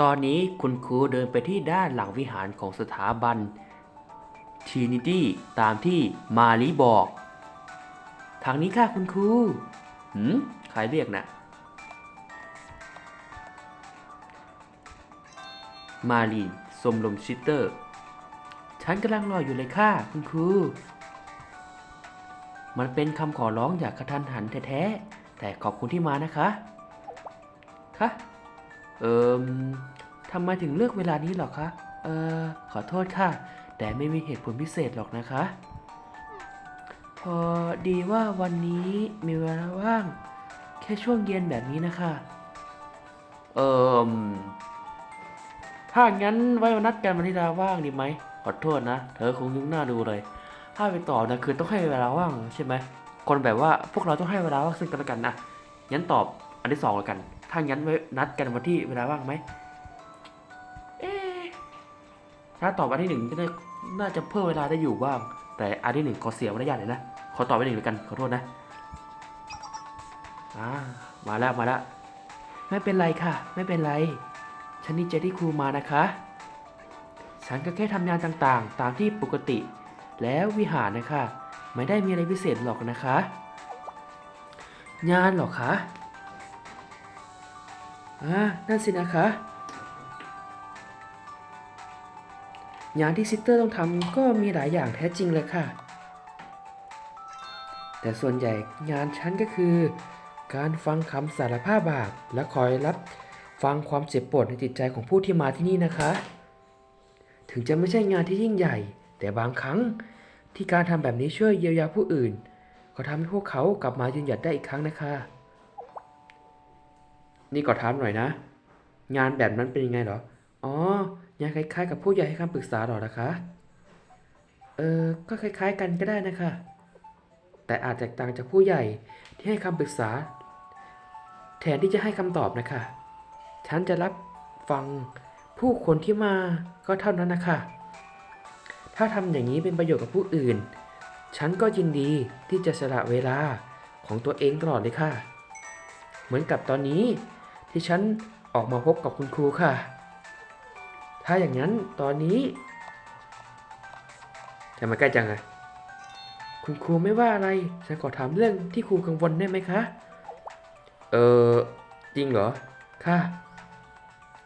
ตอนนี้คุณครูเดินไปที่ด้านหลังวิหารของสถาบันทีนิตี้ตามที่มาลีบอก ทางนี้ค่ะคุณครูหืมใครเรียกนะมาลีสมลมชิตเตอร์ ฉันกำลังรออยู่เลยค่ะ คุณครู มันเป็นคำขอร้องอยางกระทันหันแท้ๆแต่ขอบคุณที่มานะคะ คะเอิมทำไมถึงเลือกเวลานี้หรอคะ เออขอโทษค่ะ แต่ไม่มีเหตุผลพิเศษหรอกนะคะ พอดีว่าวันนี้มีเวลาว่าง แค่ช่วงเย็นแบบนี้นะคะ เอิมถ้างั้นไว้วันนัดกันวันที่ดาว่างดีไหม ขอโทษนะ เธอคงยุ่งหน้าดูเลย ถ้าไปตอบนะคือต้องให้เวลาว่างใช่ไหม คนแบบว่าพวกเราต้องให้เวลาว่างซึ่งกันและกันนะ งั้นตอบอันที่สองแล้วกัน ถ้างั้นไว้นัดกันวันที่เวลาว่างไหมเอ๊ถ้าตอบอันที่หนึ่งก็น่าน่าจะเพิ่มเวลาได้อยู่บ้าง แต่อันที่หนึ่งขอเสียมารยาทเลยนะ ขอตอบอันหนึ่งแล้วกัน ขอโทษนะอ่ามาแล้วมาแล้วไม่เป็นไรค่ะ ไม่เป็นไร ฉันดีใจที่ครูมานะคะ ฉันก็แค่ทำงานต่างๆ ตามที่ปกติ แล้ววิหารนะคะ ไม่ได้มีอะไรพิเศษหรอกนะคะ งานหรอคะ อ่านั่นสินะคะงานที่ซิสเตอร์ต้องทำก็มีหลายอย่างแท้จริงเลยค่ะ แต่ส่วนใหญ่งานฉันก็คือ การฟังคำสารภาพบาปและคอยรับฟังความเจ็บปวดในจิตใจของผู้ที่มาที่นี่นะคะ ถึงจะไม่ใช่งานที่ยิ่งใหญ่ แต่บางครั้งที่การทำแบบนี้ช่วยเยียวยาผู้อื่น ก็ทำให้พวกเขากลับมายืนหยัดได้อีกครั้งนะคะ นี่ก็ถามหน่อยนะ งานแบบนั้นเป็นยังไงเหรอ อ๋องานคล้าย ๆ กับผู้ใหญ่ให้คำปรึกษาหรอนะคะ เออก็คล้าย ๆ กันก็ได้นะคะ แต่อาจแตกต่างจากผู้ใหญ่ที่ให้คำปรึกษา แทนที่จะให้คำตอบนะคะ ฉันจะรับฟังผู้คนที่มาก็เท่านั้นนะคะ ถ้าทำอย่างนี้เป็นประโยชน์กับผู้อื่น ฉันก็ยินดีที่จะสละเวลาของตัวเองตลอดเลยค่ะ เหมือนกับตอนนี้ ที่ฉันออกมาพบกับคุณครูค่ะ ถ้าอย่างนั้นตอนนี้จะมาใกล้จังอะคุณครูไม่ว่าอะไร ฉันขอถามเรื่องที่ครูกังวลได้ไหมคะ เออจริงเหรอ ค่ะ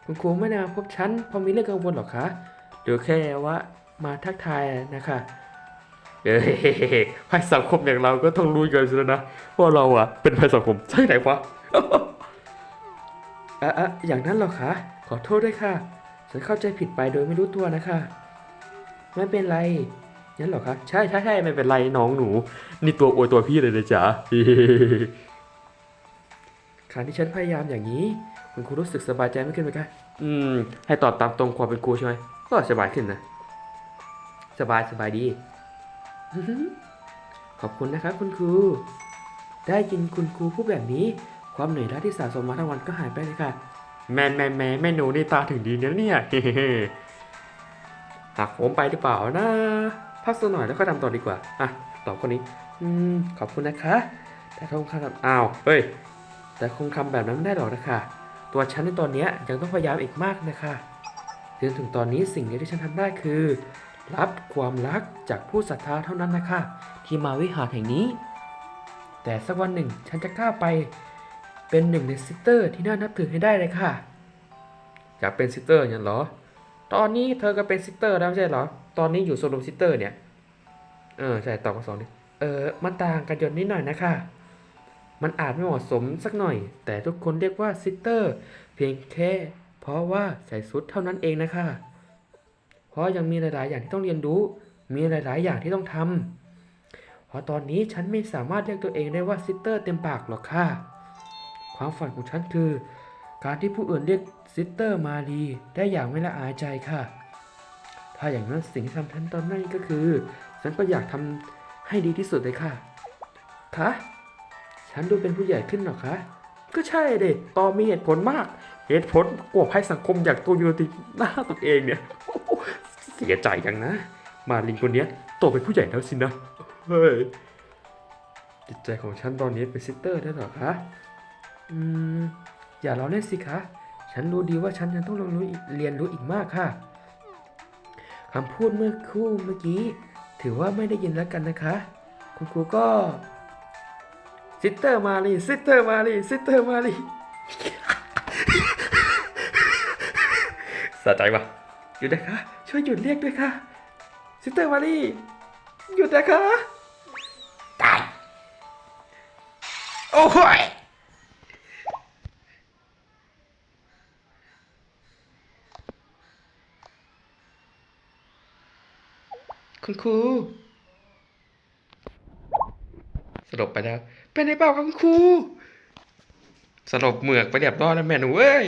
คุณครูไม่ได้มาพบฉันเพราะมีเรื่องกังวลหรอกคะหรือแค่ว่ามาทักทายนะคะเอ้ยภัยสังคมอย่างเราก็ต้องรู้กันสิแล้วนะว่าเราอะเป็นภัยสังคมใช่ไหนวะ อะอะอย่างนั้นเหรอคะ ขอโทษด้วยค่ะ ฉันเข้าใจผิดไปโดยไม่รู้ตัวนะคะ ไม่เป็นไรงั้นเหรอคะ ใช่ใช่ใช่ไม่เป็นไรน้องหนู นี่ตัวอวยตัวพี่เลยนะจ๊ะครั้งที่ฉันพยายามอย่างนี้ คุณครูรู้สึกสบายใจไม่ขึ้นไหมคะอืม ให้ตอบตามตรงความเป็นครูใช่ไหมก็สบายขึ้นนะ สบายสบายดี ขอบคุณนะครับคุณครู ได้ยินคุณครูพูดแบบนี้ ความเหนื่อยล้าที่สะสมมาทั้งวันก็หายไปเลยค่ะ แมนแมนแมนแม่หนูนี่ตาถึงดีนะเนี่ยหักผมไปหรือเปล่านะ พักสักหน่อยแล้วก็ทำต่อดีกว่า อะ ตอบคนนี้ อืม ขอบคุณนะคะ แต่คงคำแบบอ้าว เฮ้ย แต่คงทำแบบนั้นไม่ได้หรอกนะคะ ตัวฉันในตอนนี้ยยังต้องพยายามอีกมากนะคะจนถึงตอนนี้สิ่งเดียวที่ฉันทำได้คือ รับความรักจากผู้ศรัทธาเท่านั้นนะคะ ที่มาวิหารแห่งนี้ แต่สักวันหนึ่งฉันจะกล้าไป เป็นหนึ่งในซิสเตอร์ที่น่านับถือให้ได้เลยค่ะ อยากเป็นซิสเตอร์อย่างนั้นเหรอ ตอนนี้เธอก็เป็นซิสเตอร์แล้วไม่ใช่เหรอ ตอนนี้อยู่โซนมซิสเตอร์เนี่ย เออใช่ตอบข้อสองนี่เออมันต่างกันหยดนิดหน่อยนะคะ มันอาจไม่เหมาะสมสักหน่อย แต่ทุกคนเรียกว่าซิสเตอร์เพียงแค่ เพราะว่าใส่ชุดเท่านั้นเองนะคะ เพราะยังมีหลาย ๆ อย่างที่ต้องเรียนรู้ มีหลาย ๆ อย่างที่ต้องทำเพราะตอนนี้ฉันไม่สามารถเรียกตัวเองได้ว่าซิสเตอร์เต็มปากหรอกค่ะ ความฝันของฉันคือ การที่ผู้อื่นเรียกซิสเตอร์มาลีได้อย่างไม่ละอายใจค่ะ ถ้าอย่างนั้นสิ่งที่ทำฉันตอนนั้นก็คือ ฉันก็อยากทำให้ดีที่สุดเลยค่ะ คะ ฉันดูเป็นผู้ใหญ่ขึ้นหรอคะ ก็ใช่เด็ตอนมีเหตุผลมาก เหตุผลกลัวภัยสังคมอยากตัวอยู่ติหน้าตัวเองเนี่ยเสียใจจังนะ มาลิงคนนี้โตเป็นผู้ใหญ่แล้วสินะ เฮ้ยจิตใจของฉันตอนนี้เป็นซิสเตอร์ได้หรอคะ อืม อย่าล้อเล่นสิคะ ฉันรู้ดีว่าฉันยังต้องเรียนรู้อีกเรียนรู้อีกมากค่ะคำพูดเมื่อครู่เมื่อกี้ ถือว่าไม่ได้ยินแล้วกันนะคะ คุณครูก็ซิสเตอร์มาลีซิสเตอร์มาลีซิสเตอร์มาลีสะใจปะหยุดนะคะ ช่วยหยุดเรียกด้วยค่ะซิสเตอร์มาลีหยุดนะคะตายโอ้ย คุณครู สลบไปแล้ว เป็นไงเปล่าครับคุณครู สลบเหมือกไปเรียบร้อยแล้วแม่หนูเอ้ย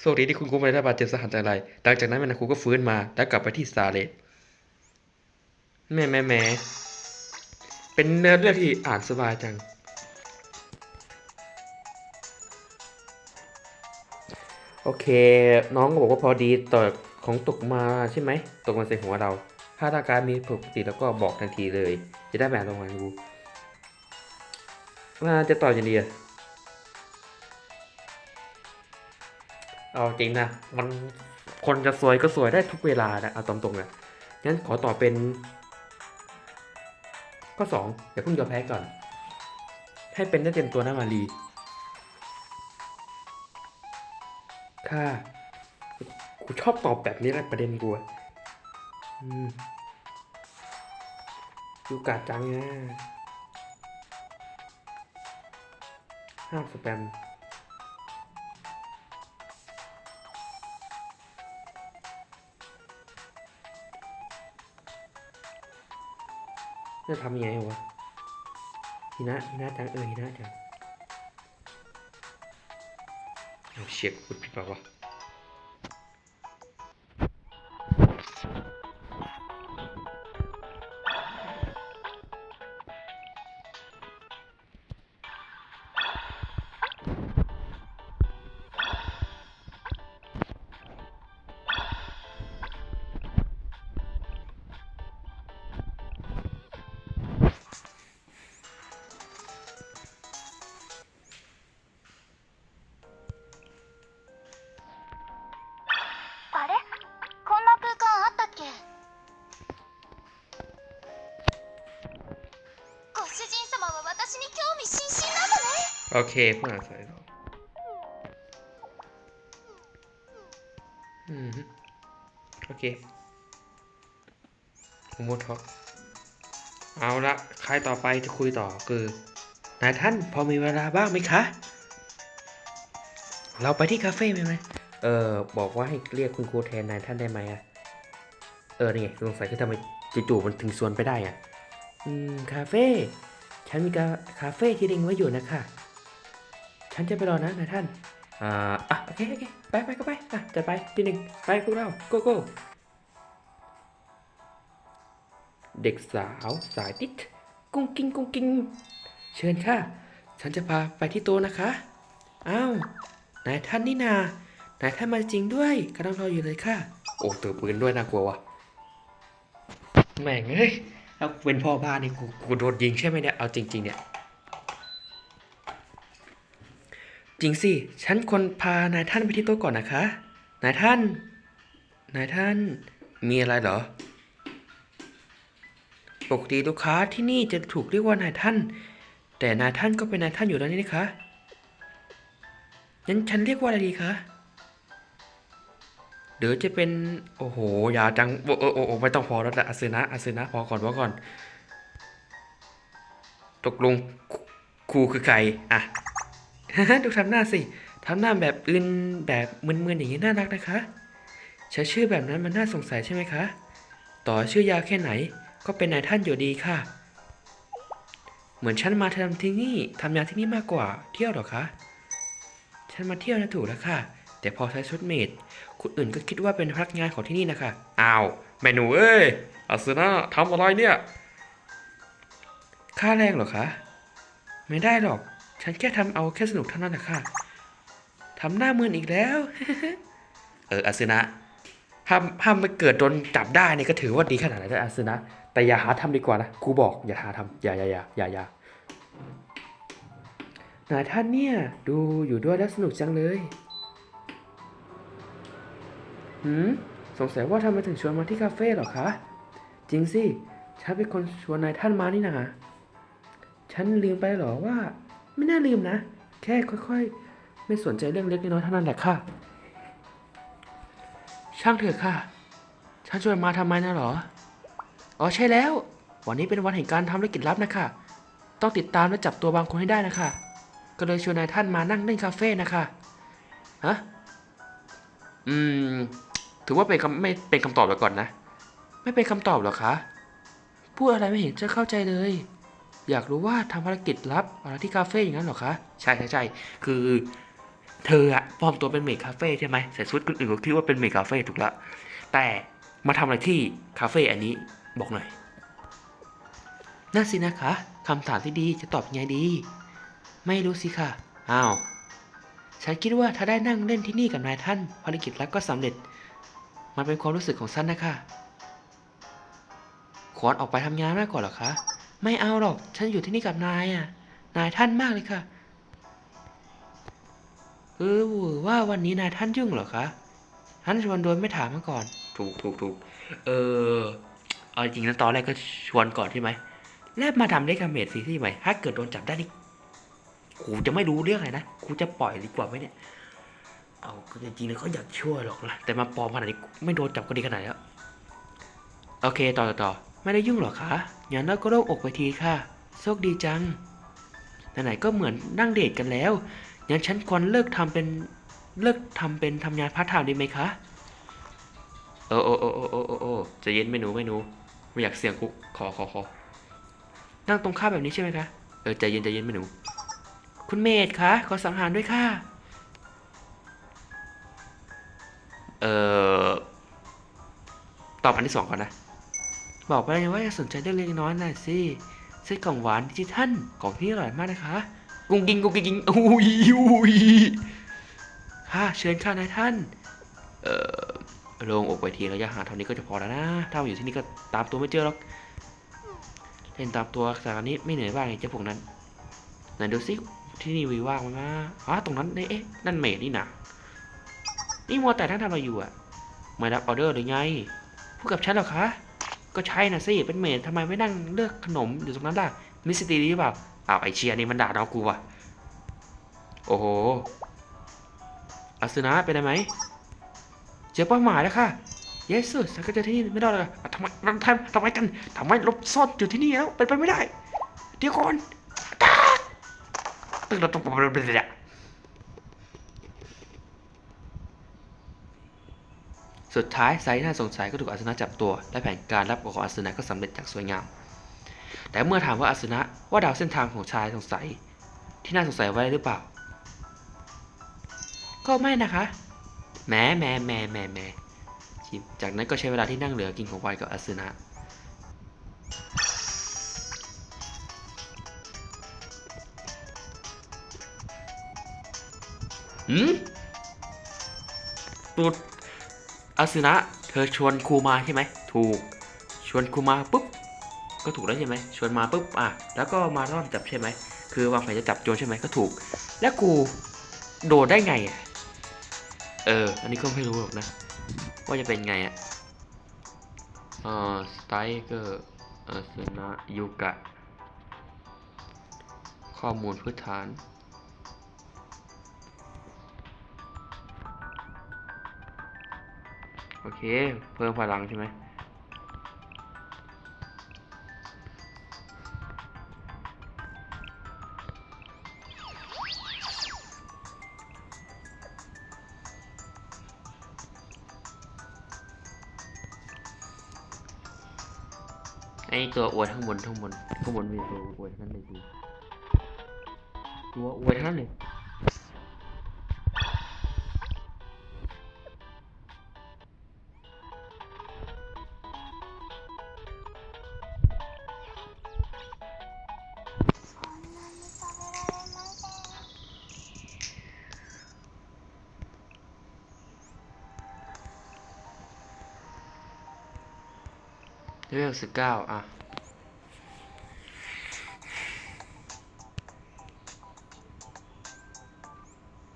โชคดีที่คุณครูไม่ได้รับบาดเจ็บสาหัสอะไร หลังจากนั้นแม่นครูก็ฟื้นมา แล้วกลับไปที่ซาเลตแม่แม่แม่เป็นเนื้อเรื่องที่อ่านสบายจัง โอเค น้องก็บอกว่าพอดีต่อ ของตกมาใช่ไหมตกมาใส่หัวเรา ถ้าร่างกายมีผิดปกติแล้วก็บอกทันทีเลย จะได้แบบรางวัลกูว่าจะต่อยังดีอะเอาจริงนะมันคนจะสวยก็สวยได้ทุกเวลานะเอาตรงๆนะงั้นขอต่อเป็น ข้อสองอย่าเพิ่งยอมแพ้ก่อน ให้เป็นได้เต็มตัวนะมารีค่ะ กูชอบตอบแบบนี้แหละประเด็นกูอือดูกาดจังนะห้ามสแปมจะทำยังไงวะฮินะฮินะจังเออฮินะจังเอาเชียกพูดผิดเปล่าวะ อเคเพื่อนใส่เราอืมฮึโอเคโมท็อกเอาละใครต่อไปจะคุยต่อคือนายท่านพอมีเวลาบ้างไหมคะ เราไปที่คาเฟ่ไหมไหมเออบอกว่าให้เรียกคุณครูแทนนายท่านได้ไหมอะเออนี่ไงสงสัยคือทำไมจู่ๆมันถึงชวนไปได้อะอืม คาเฟ่ฉันมีกาคาเฟ่ที่เล็งไว้อยู่นะคะ ฉันจะไปรอนะนายท่าน อ่า อะ โอเค โอเค ไปไปก็ไป อะจะไปทีหนึ่งไปพวกเรา โกโก้ เด็กสาวสายติดกุ้งกิ้งกุ้งกิ้ง เชิญค่ะ ฉันจะพาไปที่โตนะคะ อ้าว นายท่านนี่นา นายท่านมาจริงด้วยกำลังรออยู่เลยค่ะ โอ้ตัวปืนด้วยน่ากลัววะแม่งเอ้ยถ้าเป็นพ่อบ้านนี่กูกูโดนยิงใช่ไหมเนี่ย เอาจริง ๆ เนี่ย จริงสิ ฉันคนพานายท่านไปที่โต๊ะก่อนนะคะ นายท่าน นายท่าน มีอะไรเหรอ ปกติลูกค้าที่นี่จะถูกเรียกว่านายท่าน แต่นายท่านก็เป็นนายท่านอยู่แล้วนี่นะคะงั้นฉันเรียกว่าอะไรดีคะเดี๋ยวจะเป็น โอ้โหอย่าจัง โอ้โอ้โอ้ไม่ต้องพอแล้วแต่อาซึนะอาซึนะพอก่อนพอก่อน ตกลงคครูคือใคร อะ ดูทำหน้าสิทำหน้าแบบอื่นแบบมึนๆอย่างนี้น่ารักนะคะใช้ชื่อแบบนั้นมันน่าสงสัยใช่ไหมคะ ต่อชื่อยาวแค่ไหน ก็เป็นนายท่านอยู่ดีค่ะ เหมือนฉันมาทำที่นี่ทำงานที่นี่มากกว่าเที่ยวหรอคะ ฉันมาเที่ยวนะถูกแล้วค่ะ แต่พอใช้ชุดเมดคนอื่นก็คิดว่าเป็นพนักงานของที่นี่นะคะอ้าวแม่หนูเอ้ยอาสนะทำอะไรเนี่ย ค่าแรงหรอคะ ไม่ได้หรอก ฉันแค่ทำเอาแค่สนุกเท่านั้นแหละค่ะทำหน้ามืนอีกแล้ว เอออาซึนะห้ามห้ามไปเกิดโดนจับได้เนี่ยก็ถือว่าดีขนาดไหนได้อาซึนะ แต่อย่าหาทำดีกว่านะกูบอกอย่าหาทำอย่าอย่าอย่าอย่าอย่านายท่านเนี่ย ดูอยู่ด้วยแล้วสนุกจังเลยหืมสงสัยว่าทำไมถึงชวนมาที่คาเฟ่เหรอคะ จริงสิ ฉันเป็นคนชวนนายท่านมานี่นาฉันลืมไปเหรอว่า ไม่น่าลืมนะ แค่ค่อยๆ ไม่สนใจเรื่องเล็กน้อยเท่านั้นแหละค่ะ ช่างเถอะค่ะ ฉันชวนมาทำไมนะหรอ อ๋อใช่แล้ว วันนี้เป็นวันแห่งการทำธุรกิจลับนะคะ ต้องติดตามและจับตัวบางคนให้ได้นะคะ ก็เลยชวนนายท่านมานั่งเล่นคาเฟ่นะคะ ฮะ อืม ถือว่าเป็นคำไม่เป็นคำตอบไปก่อนนะ ไม่เป็นคำตอบหรอคะ พูดอะไรไม่เห็นจะเข้าใจเลย อยากรู้ว่าทำภารกิจลับอะไรที่คาเฟ่อย่างนั้นเหรอคะ ใช่ใช่ใช่คือเธออะปลอมตัวเป็นเมดคาเฟ่ใช่ไหมใส่ชุดคนอื่นก็คิดว่าเป็นเมดคาเฟ่ถูกละ แต่มาทำอะไรที่คาเฟ่อันนี้บอกหน่อยนั่นสินะคะคำถามที่ดีจะตอบยังไงดี ไม่รู้สิค่ะอ้าวฉันคิดว่าถ้าได้นั่งเล่นที่นี่กับนายท่านภารกิจลับก็สำเร็จ มันเป็นความรู้สึกของฉันนะคะควรออกไปทำงานมากกว่าเหรอคะ ไม่เอาหรอก ฉันอยู่ที่นี่กับนายอะ นายท่านมากเลยค่ะ เออว่าวันนี้นายท่านยุ่งเหรอคะ ท่านชวนโดยไม่ถามมาก่อน ถูกถูกถูกเออ เอาจริงนะตอนแรกก็ชวนก่อนใช่ไหม แล้วมาทำได้กับเมดซีที่ใหม่ ถ้าเกิดโดนจับได้นี่กูจะไม่รู้เรื่องเลยนะ กูจะปล่อยดีกว่าไหมเนี่ย เอาจริงๆแล้วเขาอยากช่วยหรอกนะ แต่มาปลอมขนาดนี้ไม่โดนจับก็ดีขนาดแล้ว โอเค ต่อต่อต่อไม่ได้ยุ่งหรอคะ อย่างน้อยก็โล่งอกไปทีค่ะ โชคดีจัง ไหนๆก็เหมือนนั่งเดทกันแล้วงั้นฉันควรเลิกทำเป็นเลิกทำเป็นทำงานพาร์ทไทม์ดีไหมคะเออโอโอโอโอโอโอใจะเย็นไม่หนูไม่หนูไม่อยากเสี่ยงคุกขอขอขอนั่งตรงข้ามแบบนี้ใช่ไหมคะ เออใจเย็นใจเย็นไม่หนู คุณเมธคะขอสังหารด้วยค่ะ เอ่อ ตอบอันที่สองก่อนนะ บอกไปเลยว่าจะสนใจเรื่องเล็กน้อยหน่อยสิเส้นของหวานดิจิทัลของพี่อร่อยมากนะคะ กุ้งกิ้งกุ้งกิ้งอุ้ยอุ้ยค่ะเชิญค่ะนายท่าน เอ่อลงอกไปทีระยะห่างเท่านี้ก็จะพอแล้วนะ ถ้ามาอยู่ที่นี่ก็ตามตัวไม่เจอหรอกเล่นตามตัวสถานี้ไม่เหนื่อยบ้างไงเจ้าพวกนั้นไหนดูซิที่นี่วีว่างไหมนะอ๋อตรงนั้นเอ๊ะนั่นเมดนี่นะนี่มัวแต่ท่านทำอะไรอยู่อะไม่รับออเดอร์หรือไงพูดกับฉันเหรอคะ ก็ใช่นะสิเป็นเมดทำไมไม่นั่งเลือกขนมอยู่ตรงนั้นล่ะมิสตีหรือเปล่าอ้าวไอเชียนี่มันด่าเรากูว่ะโอ้โหอาสนะเป็นไรไหมเจอเป้าหมายแล้วค่ะเยสุฉันก็เจอที่นี่ไม่ได้เลยทำไมทำไมทำไมกันทำไมลบซ่อนอยู่ที่นี่แล้วเป็นไปไม่ได้ เดี๋ยวก่อนตาตึ้งเราต้องเป็นอะไร สุดท้ายไซที่น่าสงสัยก็ถูกอาสนะจับตัว และแผนการรับของอาสนะก็สำเร็จอย่างสวยงาม แต่เมื่อถามว่าอาสนะว่าดาวเส้นทางของชายสงสัย ที่น่าสงสัยไว้หรือเปล่า ก็ไม่นะคะแหม้แหม้แหม้แหม้แหม้ชิมจากนั้นก็ใช้เวลาที่นั่งเหลือกินของไวกับอาสนะหืมตูด อาสนะเธอชวนครูมาใช่ไหมถูก ชวนครูมาปุ๊บก็ถูกแล้วใช่ไหมชวนมาปุ๊บอะแล้วก็มาร่อนจับใช่ไหมคือวางแผนจะจับโจรใช่ไหมก็ถูก แล้วกูโดดได้ไงอะเออ อันนี้ก็ไม่รู้หรอกนะ ว่าจะเป็นไงอะเอ่อสไตเกอร์อาสนะยูกะ ข้อมูลพื้นฐาน โอเค เพิ่มพลังใช่ไหมไอตัวอวยทั้งบนทั้งบนข้างบนมีตัวอวยทั้งนั้นเลยทีตัวอวยทั้งนั้นเลย เลขสิบเก้าอะ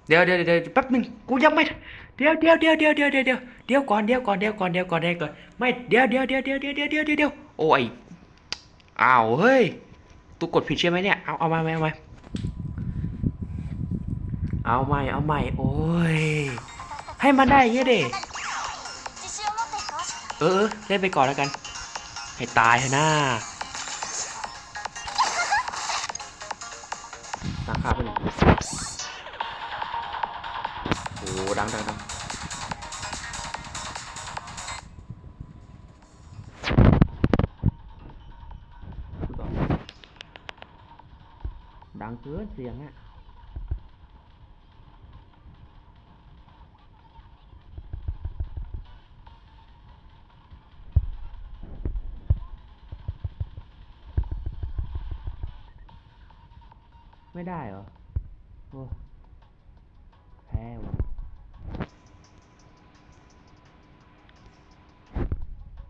เดี๋ยวเดี๋ยวเดี๋ยวแป๊บหนึ่งกูยังไม่เดี๋ยวเดี๋ยวเดี๋ยวเดี๋ยวเดี๋ยวเดี๋ยวเดี๋ยวก่อนเดี๋ยวก่อนเดี๋ยวก่อนเดี๋ยวก่อนเดี๋ยวก่อนไม่เดี๋ยวเดี๋ยวเดี๋ยวเดี๋ยวเดี๋ยวเดี๋ยวเดี๋ยวเดี๋ยวโอ้ยอ้าวเฮ้ยตูกดผิดใช่ไหมเนี่ยเอาเอามาเอามาเอาใหม่เอาใหม่โอ้ยให้มันได้เงี้เด็เออเล่นไปก่อนแล้วกัน ให้ตายเถอะน้าตั้งค่าไปหนึ่งโอ้ดังดังดังดังเกินเสียงอะ ไม่ได้เหรอโอ้แพ้ว่ะ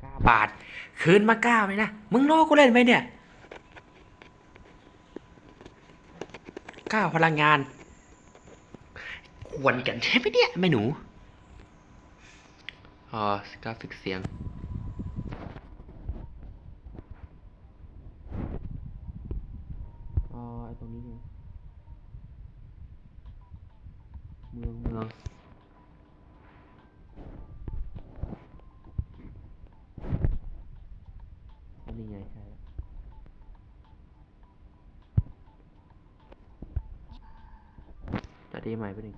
เก้าบาท คืนมาเก้าเลยนะ มึงโลกูเล่นไหมเนี่ยเก้าพลังงาน ควรกันใช่ไหมเนี่ยแม่หนู อ๋อกราฟิกเสียง อ๋อไอตรงนี้เนี่ยเมืองเมืองอันนี้ไงใช่แล้วตั ดดีใหม่ไปหนึ่ง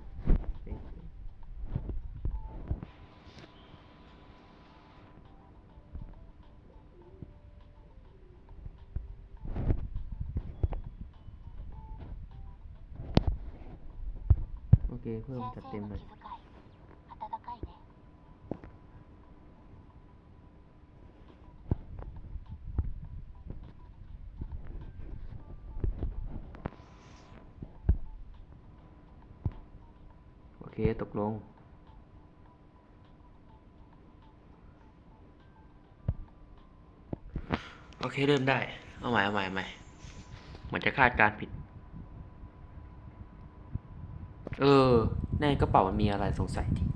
โอเค เพิ่มจัดเต็มหน่อย ตกลง โอเค เริ่มได้ เอาใหม่เอาใหม่เอาใหม่เหมือนจะคาดการผิด เออ ในกระเป๋ามันมีอะไรสงสัยที่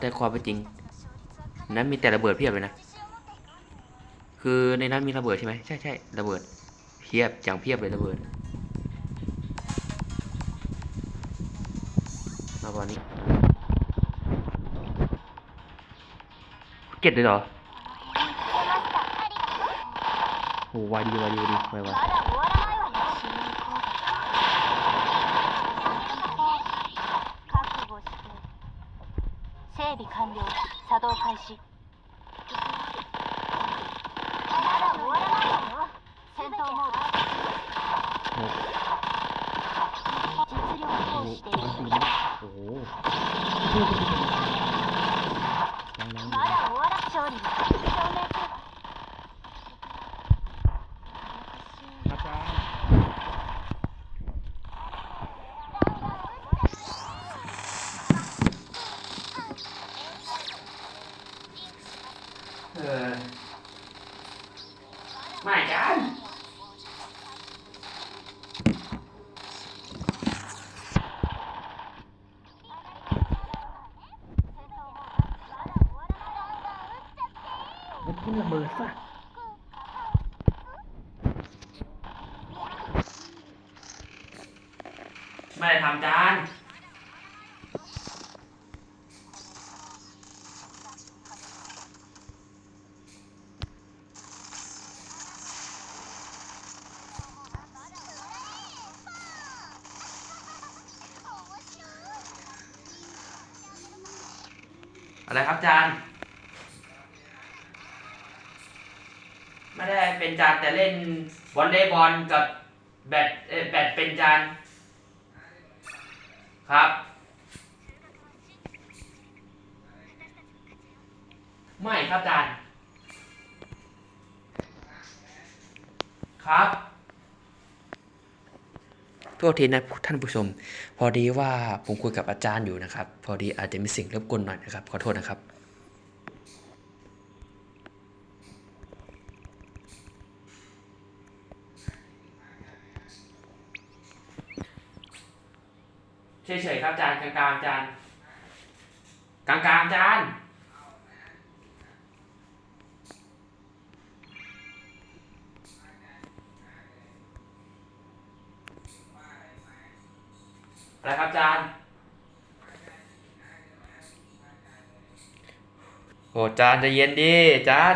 แต่ความเป็นจริง นั้นมีแต่ระเบิดเพียบเลยนะ คือในนั้นมีระเบิดใช่ไหมใช่ใช่ระเบิด เพียบอย่างเพียบเลยระเบิด get てた終わり終わり終わり終わり終わり。整備完了。作動開始。 ทำจานอะไรครับจานไม่ได้เป็นจานแต่เล่นวอลเลย์บอลกับแบดแบดเป็นจาน ครับ ไม่ครับอาจารย์ครับโทษทีนะท่านผู้ชม พอดีว่าผมคุยกับอาจารย์อยู่นะครับ พอดีอาจจะมีสิ่งรบกวนหน่อยนะครับ ขอโทษนะครับ เฉยๆครับอาจารย์กลางๆอาจารย์กลางๆอาจารย์อะไรครับอาจารย์โอ้อาจารย์จะเย็นดิอาจาร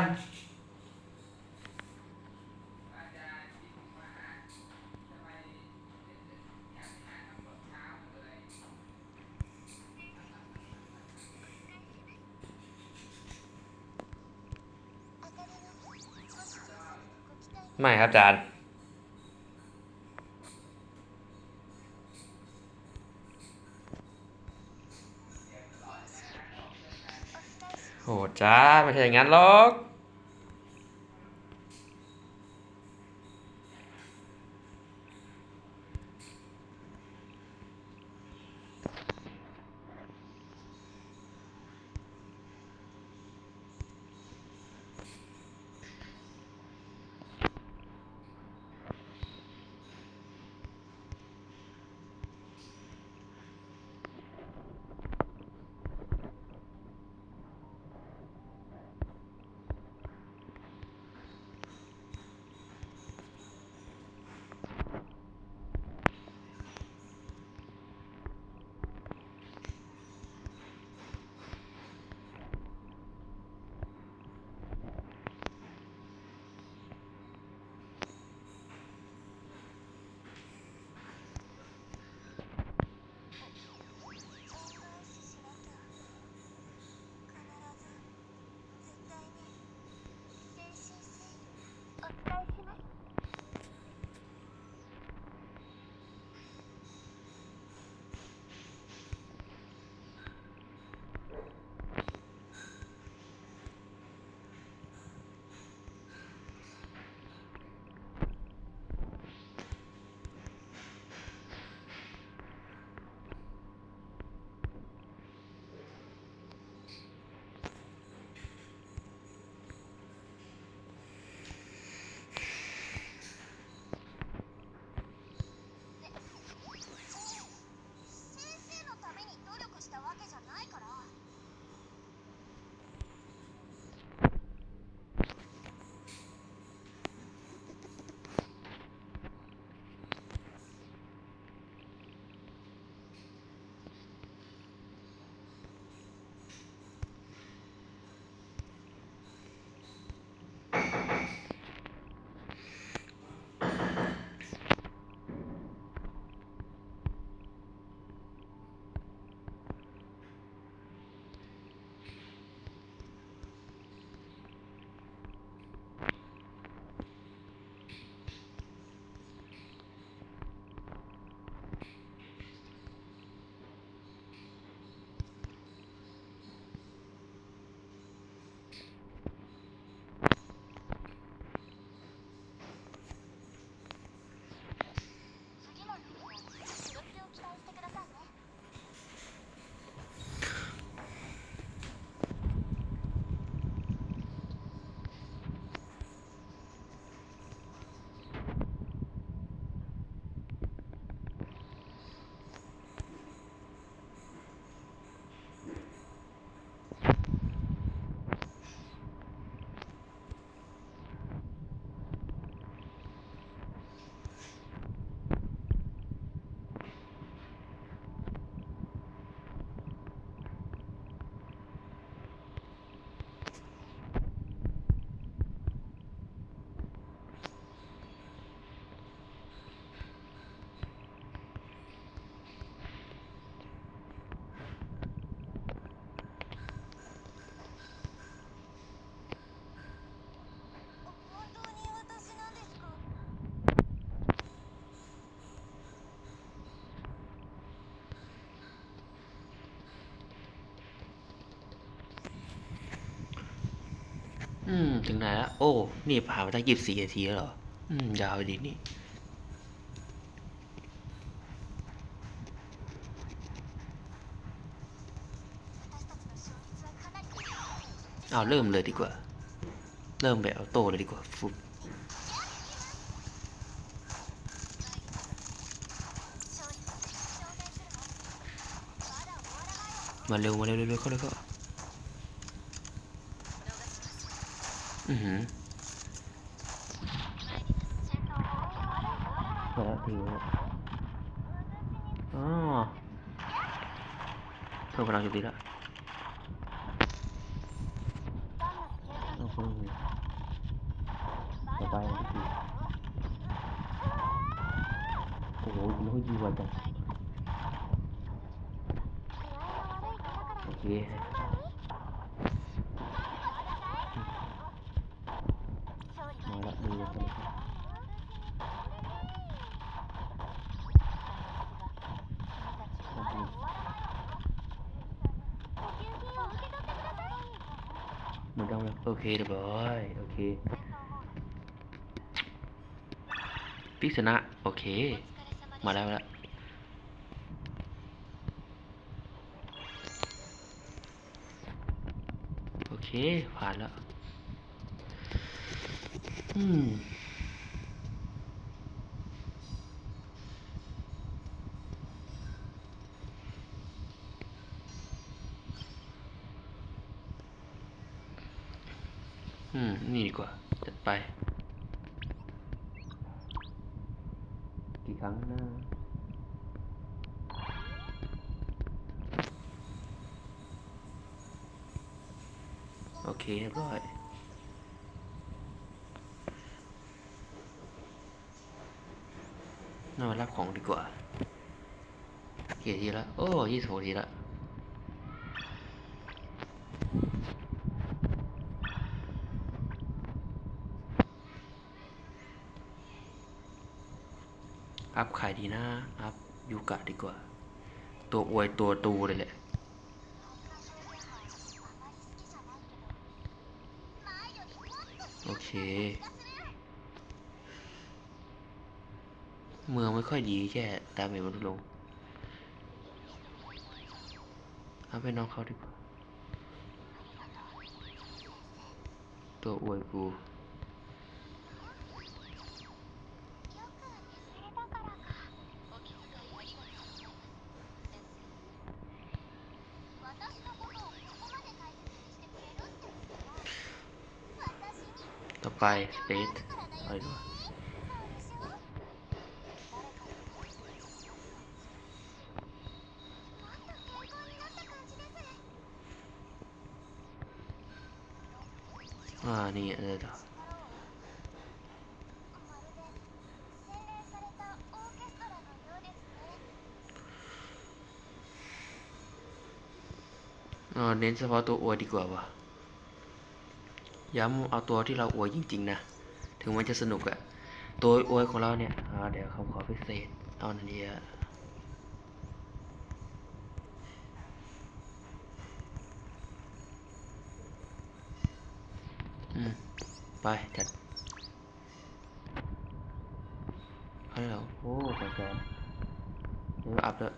ไม่ครับอาจารย์ โหจ้าไม่ใช่อย่างนั้นหรอก ถึงไหนแล้ว โอ้ นี่ผ่านมาตั้งยี่สี่นาทีแล้วหรอ อืม ยาวดีนี่ เอาเริ่มเลยดีกว่า เริ่มแบบออโตเลยดีกว่าฟุมาเร็วมาเร็วเร็วเข้าเร็วเข้า อือหือมาแล้วทีแล้วอ๋อเพิ่มพลังจุดดีแล้วโอ้โหต่อไปนะพี่โอ้โหมันค่อยดีกว่าจังโอเคมาละดีแล้วครับหมดยังแล้วโอ เคเรียบร้อยโอเคพิชนะโอเค มาแล้วแล้วโอเค ผ่านแล้ว อืม นี่ดีกว่า จัดไป กี่ครั้งนะโอเคเรียบร้อยน่ามารับของดีกว่าเกี่ทีละ โอ้ยี่สิบหกทีละ อัพขายดีนะ อัพยูกะดีกว่า ตัวอวยตัวตูเลยแหละโอเค เมืองไม่ค่อยดีแค่ดาเมจมันลดลงเอาไปน้องเขาดีกว่า ตัวอวยกู ไปสเปซอะไรด้วยอ่า นี่อะไรต่ออ่าเน้นเฉพาะตัวอวยดีกว่าวะ ย้ำเอาตัวที่เราอวยจริง ๆ นะ ถึงมันจะสนุกอะตัวอวยของเราเนี่ยเดี๋ยวคำขอพิเศษ เอาหนันดีอะอืม ไป จัดให้เราโอ้แก่แก่เดี๋ยวอัพแล้ว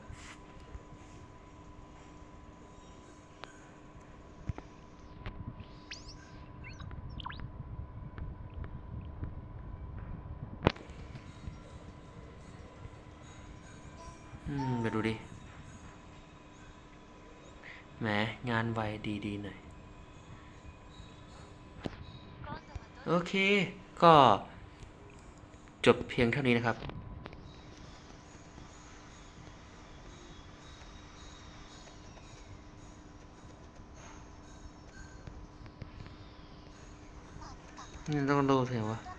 อืม ไปดูดิแหมงานไวดีๆหน่อย โอเค ก็จบเพียงเท่านี้นะครับนี่ต้องดูเสียงวะ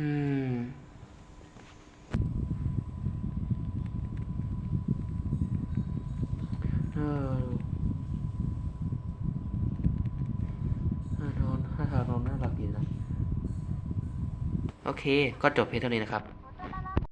อืมเออน่านอนถ้าทางนอนน่ารักดีนะ โอเค ก็จบเพียงเท่านี้นะครับ